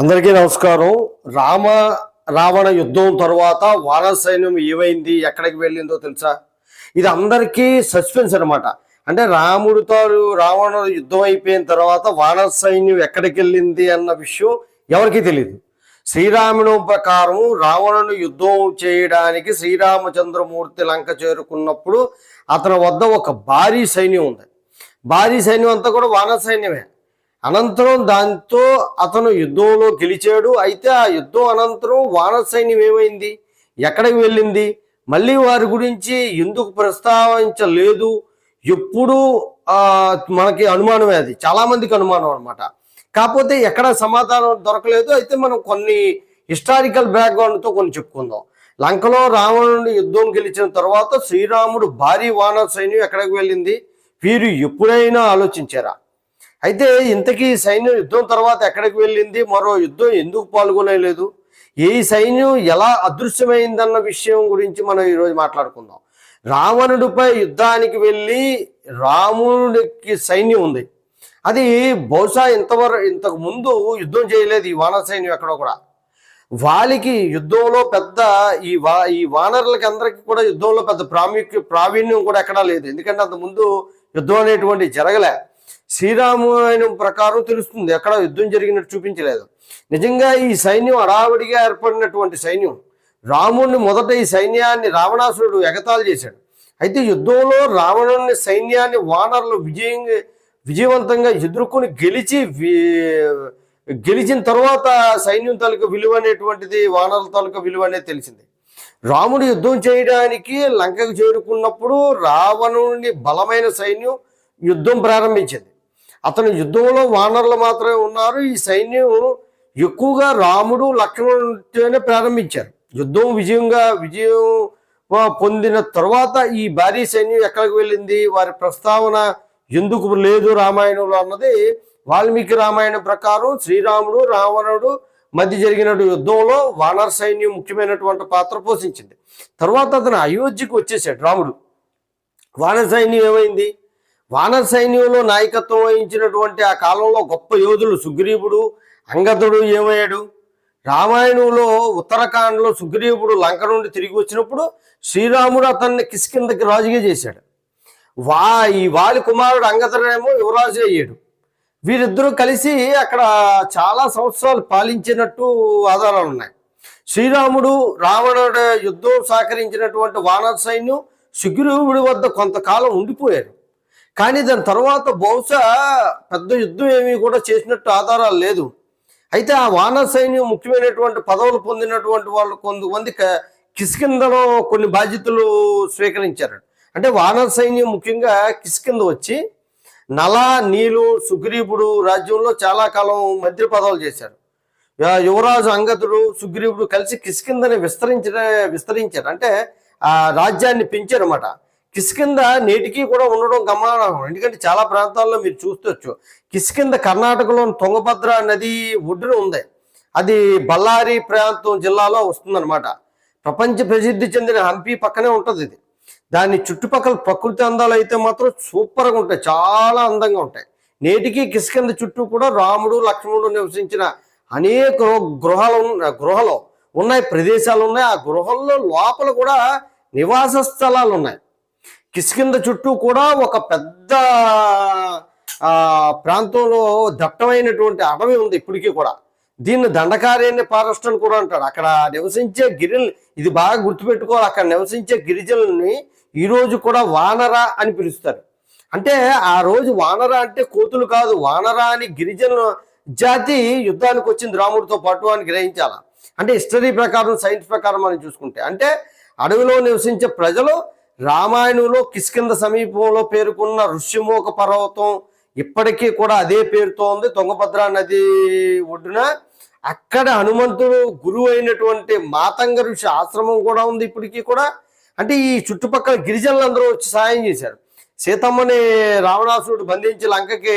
అందరికీ నమస్కారం. రామ రావణ యుద్ధం తర్వాత వానర సైన్యం ఏమైంది ఎక్కడికి వెళ్ళిందో తెలుసా? ఇది అందరికీ సస్పెన్స్ అనమాట అంటే రాముడితో రావణ యుద్ధం అయిపోయిన తర్వాత వానర సైన్యం ఎక్కడికి వెళ్ళింది అన్న విషయం ఎవరికీ తెలియదు శ్రీరాముడు ప్రకారం రావణుని యుద్ధం చేయడానికి శ్రీరామచంద్రమూర్తి లంక చేరుకున్నప్పుడు అతని వద్ద ఒక భారీ సైన్యం ఉంది. భారీ సైన్యం అంతా కూడా వానర సైన్యమే. అనంతరం దాంతో అతను యుద్ధంలో గెలిచాడు. అయితే ఆ యుద్ధం అనంతరం వానర సైన్యం ఏమైంది? ఎక్కడికి వెళ్ళింది? మళ్ళీ వారి గురించి ఎందుకు ప్రస్తావించలేదు? ఎప్పుడు మనకి అనుమానమే అది. చాలా మందికి అనుమానం అనమాట కాకపోతే ఎక్కడ సమాధానం దొరకలేదు. అయితే మనం కొన్ని హిస్టారికల్ బ్యాక్గ్రౌండ్తో కొన్ని చెప్పుకుందాం. లంకలో రావణుని యుద్ధం గెలిచిన తర్వాత శ్రీరాముడు భారీ వానర సైన్యం ఎక్కడికి వెళ్ళింది? వీరు ఎప్పుడైనా ఆలోచించారా? అయితే ఇంతకీ సైన్యం యుద్ధం తర్వాత ఎక్కడికి వెళ్ళింది? మరో యుద్ధం ఎందుకు పాల్గొనలేదు? ఏ సైన్యం ఎలా అదృశ్యమైందన్న విషయం గురించి మనం ఈరోజు మాట్లాడుకుందాం. రావణుడిపై యుద్ధానికి వెళ్ళి రాముడికి సైన్యం ఉంది. అది బహుశా ఇంతవరకు ఇంతకు ముందు యుద్ధం చేయలేదు ఈ వానర సైన్యం ఎక్కడో కూడా. వాళ్ళకి యుద్ధంలో పెద్ద ఈ వా ఈ వానరులకి అందరికీ కూడా యుద్ధంలో పెద్ద ప్రాముఖ్య ప్రావీణ్యం కూడా ఎక్కడా లేదు. ఎందుకంటే అంత ముందు యుద్ధం అనేటువంటి జరగలే. శ్రీరామాయణం ప్రకారం తెలుస్తుంది. ఎక్కడ యుద్ధం జరిగినట్టు చూపించలేదు. నిజంగా ఈ సైన్యం అడావిడిగా ఏర్పడినటువంటి సైన్యం రాముణ్ణి మొదట ఈ సైన్యాన్ని రావణాసురుడు ఎగతాలు చేశాడు. అయితే యుద్ధంలో రావణుని సైన్యాన్ని వానరులు విజయం విజయవంతంగా ఎదుర్కొని గెలిచి గెలిచిన తర్వాత సైన్యం తాలూకా విలువ అనేటువంటిది వానరుల తాలూకా విలువ అనేది తెలిసింది. రాముడు యుద్ధం చేయడానికి లంకకు చేరుకున్నప్పుడు రావణుని బలమైన సైన్యం యుద్ధం ప్రారంభించింది. అతను యుద్ధంలో వానరులు మాత్రమే ఉన్నారు. ఈ సైన్యం ఎక్కువగా రాముడు లక్ష్మణుడితోనే ప్రారంభించారు. యుద్ధం విజయంగా విజయం పొందిన తర్వాత ఈ భారీ సైన్యం ఎక్కడికి వెళ్ళింది? వారి ప్రస్తావన ఎందుకు లేదు రామాయణంలో అన్నది వాల్మీకి రామాయణం ప్రకారం శ్రీరాముడు రావణుడు మధ్య జరిగిన యుద్ధంలో వానర సైన్యం ముఖ్యమైనటువంటి పాత్ర పోషించింది. తర్వాత అతను అయోధ్యకు వచ్చేసాడు రాముడు. వానర సైన్యం ఏమైంది? వానర సైన్యంలో నాయకత్వం వహించినటువంటి ఆ కాలంలో గొప్ప యోధులు సుగ్రీవుడు అంగదుడు ఏమయ్యాడు? రామాయణంలో ఉత్తరాఖండ్లో సుగ్రీవుడు లంక నుండి తిరిగి వచ్చినప్పుడు శ్రీరాముడు అతన్ని కిష్కిందకి రాజుగా చేశాడు. వా ఈ వాలి కుమారుడు అంగదుడేమో యువరాజు అయ్యాడు. వీరిద్దరూ కలిసి అక్కడ చాలా సంవత్సరాలు పాలించినట్టు ఆధారాలు ఉన్నాయి. శ్రీరాముడు రావణుడు యుద్ధం సహకరించినటువంటి వానర సైన్యం సుగ్రీవుడి వద్ద కొంతకాలం ఉండిపోయారు. కానీ దాని తర్వాత బహుశా పెద్ద యుద్ధం ఏమీ కూడా చేసినట్టు ఆధారాలు లేదు. అయితే ఆ వాన సైన్యం ముఖ్యమైనటువంటి పదవులు పొందినటువంటి వాళ్ళు కొంతమంది క- కొన్ని బాధ్యతలు స్వీకరించారు. అంటే వాన సైన్యం ముఖ్యంగా కిష్కింద వచ్చి నల నీలు సుగ్రీవుడు రాజ్యంలో చాలా కాలం మంత్రి పదవులు చేశారు. యువరాజు అంగతుడు సుగ్రీవుడు కలిసి కిష్కిందని విస్తరించిన విస్తరించారు. అంటే ఆ రాజ్యాన్ని పెంచారన్నమాట. కిష్కింద నేటికి కూడా ఉండడం గమనార్హం. ఎందుకంటే చాలా ప్రాంతాల్లో మీరు చూస్తవచ్చు కిష్కింద కర్ణాటకలోని తుంగభద్ర నది ఒడ్డున ఉంది. అది బళ్ళారి ప్రాంతం జిల్లాలో వస్తుందన్నమాట. ప్రపంచ ప్రసిద్ధి చెందిన హంపి పక్కనే ఉంటుంది ఇది. దాని చుట్టుపక్కల ప్రకృతి అందాలు అయితే మాత్రం సూపర్గా ఉంటాయి. చాలా అందంగా ఉంటాయి. నేటికి కిష్కింద చుట్టూ కూడా రాముడు లక్ష్మణుడు నివసించిన అనేక గృహాలు ఉన్న- గృహలు. ఉన్నాయి ప్రదేశాలు ఉన్నాయి. ఆ గృహల్లో లోపల కూడా నివాస స్థలాలు ఉన్నాయి. కిష్కింద చుట్టూ కూడా ఒక పెద్ద ప్రాంతంలో దట్టమైనటువంటి అడవి ఉంది ఇప్పటికీ కూడా. దీన్ని దండకారణ్య ఫారెస్ట్ అని కూడా అంటాడు అక్కడ నివసించే గిరిజనులు ఇది బాగా గుర్తుపెట్టుకోవాలి. అక్కడ నివసించే గిరిజనుల్ని ఈరోజు కూడా వానర అని పిలుస్తారు. అంటే ఆ రోజు వానర అంటే కోతులు కాదు వానర అని గిరిజన జాతి యుద్ధానికి వచ్చింది రాముడితో పాటు అని గ్రహించాల? అంటే హిస్టరీ ప్రకారం సైన్స్ ప్రకారం మనం చూసుకుంటే. అంటే అడవిలో నివసించే ప్రజలు రామాయణంలో కిష్కింద సమీపంలో పేరుకున్న ఋష్యమోక పర్వతం ఇప్పటికీ కూడా అదే పేరుతో ఉంది. తుంగభద్ర నది ఒడ్డున అక్కడ హనుమంతుడు గురువు అయినటువంటి మాతంగ ఋషి ఆశ్రమం కూడా ఉంది ఇప్పటికీ కూడా. అంటే ఈ చుట్టుపక్కల గిరిజనులందరూ వచ్చి సాయం చేశారు. సీతమ్మని రావణాసురుడు బంధించి లంకకి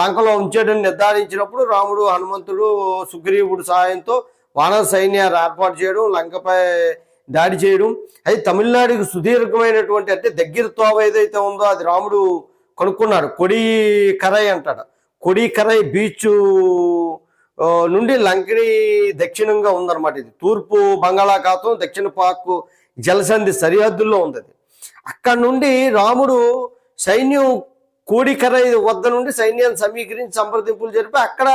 లంకలో ఉంచాడని నిర్ధారించినప్పుడు రాముడు హనుమంతుడు సుగ్రీవుడు సహాయంతో వానర సైన్యాన్ని ఏర్పాటు చేయడం లంకపై దాడి చేయడం. అది తమిళనాడుకు సుదీర్ఘమైనటువంటి అంటే దగ్గర తోవ ఏదైతే ఉందో అది రాముడు కనుక్కున్నాడు. కొడి కరై అంటాడు. కొడి కరై బీచ్ నుండి లంకిడి దక్షిణంగా ఉందన్నమాట ఇది. తూర్పు బంగాళాఖాతం దక్షిణ పాక్ జలసంధి సరిహద్దుల్లో ఉంది అది. అక్కడ నుండి రాముడు సైన్యం కోడికర వద్ద నుండి సైన్యాన్ని సమీకరించి సంప్రదింపులు జరిపి అక్కడ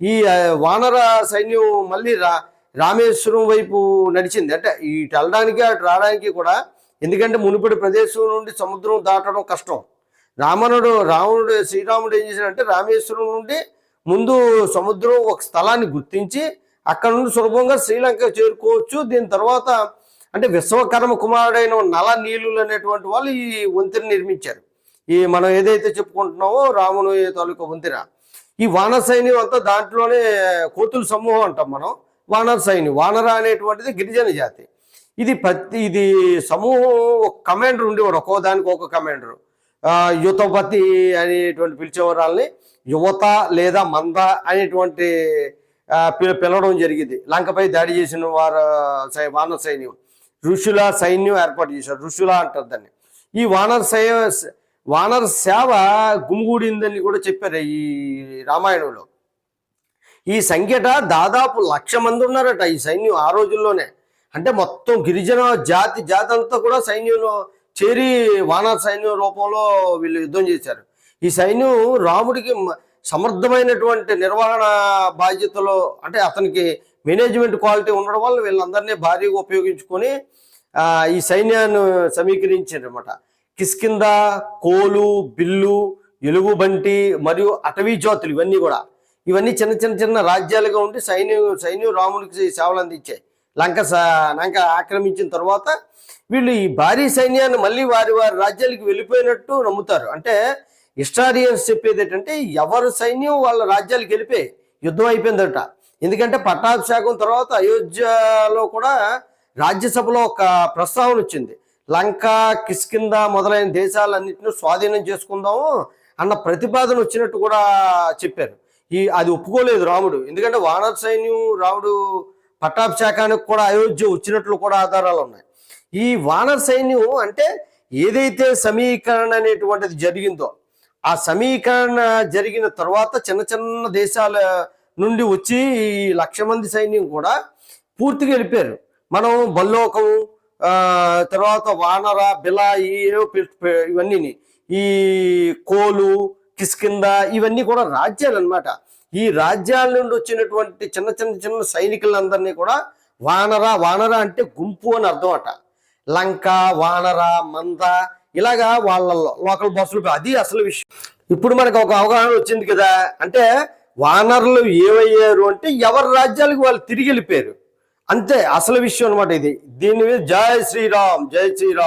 ఈ వానర సైన్యం మళ్ళీ రా రామేశ్వరం వైపు నడిచింది. అంటే ఇటు వెళ్ళడానికి అటు రావడానికి కూడా ఎందుకంటే మునుపటి ప్రదేశం నుండి సముద్రం దాటడం కష్టం. రామణుడు రావణుడు శ్రీరాముడు ఏం చేశాడంటే రామేశ్వరం నుండి ముందు సముద్రం ఒక స్థలాన్ని గుర్తించి అక్కడ నుండి సులభంగా శ్రీలంక చేరుకోవచ్చు. దీని తర్వాత అంటే విశ్వకర్మ కుమారుడైన నల నీలులు అనేటువంటి వాళ్ళు ఈ వంతెన నిర్మించారు. ఈ మనం ఏదైతే చెప్పుకుంటున్నామో రాముని తాలూకా వంతెన ఈ వాన సైన్యం అంతా దాంట్లోనే కోతుల సమూహం అంటాం మనం. వానర సైని వానర అనేటువంటిది గిరిజన జాతి. ఇది ప్రతి ఇది సమూహం ఒక కమాండర్ ఉండేవాడు ఒక్కో దానికి ఒక కమాండరు. యుతపతి అనేటువంటి పిలిచే వాళ్ళని యువత లేదా మంద అనేటువంటి పిల- పిలవడం జరిగింది. లంకపై దాడి చేసిన వారు సై- వానర సైన్యం. ఋషుల సైన్యం ఏర్పాటు చేశారు. ఋషుల అంటారు దాన్ని. ఈ వానర సై వానర సేవ గుమిగూడిందని కూడా చెప్పారు ఈ రామాయణంలో. ఈ సంఖ్యట దాదాపు లక్ష మంది ఉన్నారట ఈ సైన్యం ఆ రోజుల్లోనే. అంటే మొత్తం గిరిజన జాతి జాతి అంతా కూడా సైన్యంలో చేరి వానర సైన్యం రూపంలో వీళ్ళు యుద్ధం చేశారు. ఈ సైన్యం రాముడికి సమర్థమైనటువంటి నిర్వహణ బాధ్యతలో అంటే అతనికి మేనేజ్మెంట్ క్వాలిటీ ఉండడం వల్ల వీళ్ళందరినీ భారీగా ఉపయోగించుకొని ఈ సైన్యాన్ని సమీకరించారనమాట కిస్కింద కోలు బిల్లు ఎలుగుబంటి మరియు అటవీ జ్యోతులు ఇవన్నీ కూడా. ఇవన్నీ చిన్న చిన్న చిన్న రాజ్యాలుగా ఉండి సైన్యం సైన్యం రామునికి సేవలు అందించాయి. లంక స- లంక ఆక్రమించిన తర్వాత వీళ్ళు ఈ భారీ సైన్యాన్ని మళ్ళీ వారి వారి రాజ్యాలకు వెళ్ళిపోయినట్టు నమ్ముతారు. అంటే హిస్టారియన్స్ చెప్పేది ఏంటంటే ఎవరు సైన్యం వాళ్ళ రాజ్యాలకు వెళ్ళిపోయి యుద్ధం అయిపోయిందట. ఎందుకంటే పట్టాభిషేకం తర్వాత అయోధ్యలో కూడా రాజ్యసభలో ఒక ప్రస్తావన వచ్చింది. లంక కిష్కింద మొదలైన దేశాలన్నింటినీ స్వాధీనం చేసుకుందాము అన్న ప్రతిపాదన వచ్చినట్టు కూడా చెప్పారు. ఈ అది ఒప్పుకోలేదు రాముడు. ఎందుకంటే వానర సైన్యం రాముడు పట్టాభిషేకానికి కూడా అయోధ్య వచ్చినట్లు కూడా ఆధారాలు ఉన్నాయి. ఈ వానర సైన్యం అంటే ఏదైతే సమీకరణ అనేటువంటిది జరిగిందో ఆ సమీకరణ జరిగిన తర్వాత చిన్న చిన్న దేశాల నుండి వచ్చి ఈ లక్ష మంది సైన్యం కూడా పూర్తిగా వెళ్ళిపోయారు. మనం బల్లోకం తర్వాత వానర బిలా ఇవన్నీ ఈ కోలు కిస్కింద ఇవన్నీ కూడా రాజ్యాలు అనమాట ఈ రాజ్యాల నుండి వచ్చినటువంటి చిన్న చిన్న చిన్న సైనికులందరినీ కూడా వానర వానర అంటే గుంపు అని అర్థం అట లంక వానర మంద ఇలాగా వాళ్ళ లోకల్ బస్సులు అది అసలు విషయం. ఇప్పుడు మనకు ఒక అవగాహన వచ్చింది కదా అంటే వానరులు ఏమయ్యారు అంటే ఎవరి రాజ్యాలకు వాళ్ళు తిరిగి వెళ్ళిపోయారు. అంతే అసలు విషయం అనమాట ఇది. దీని మీద జై శ్రీరామ్ జై శ్రీరామ్.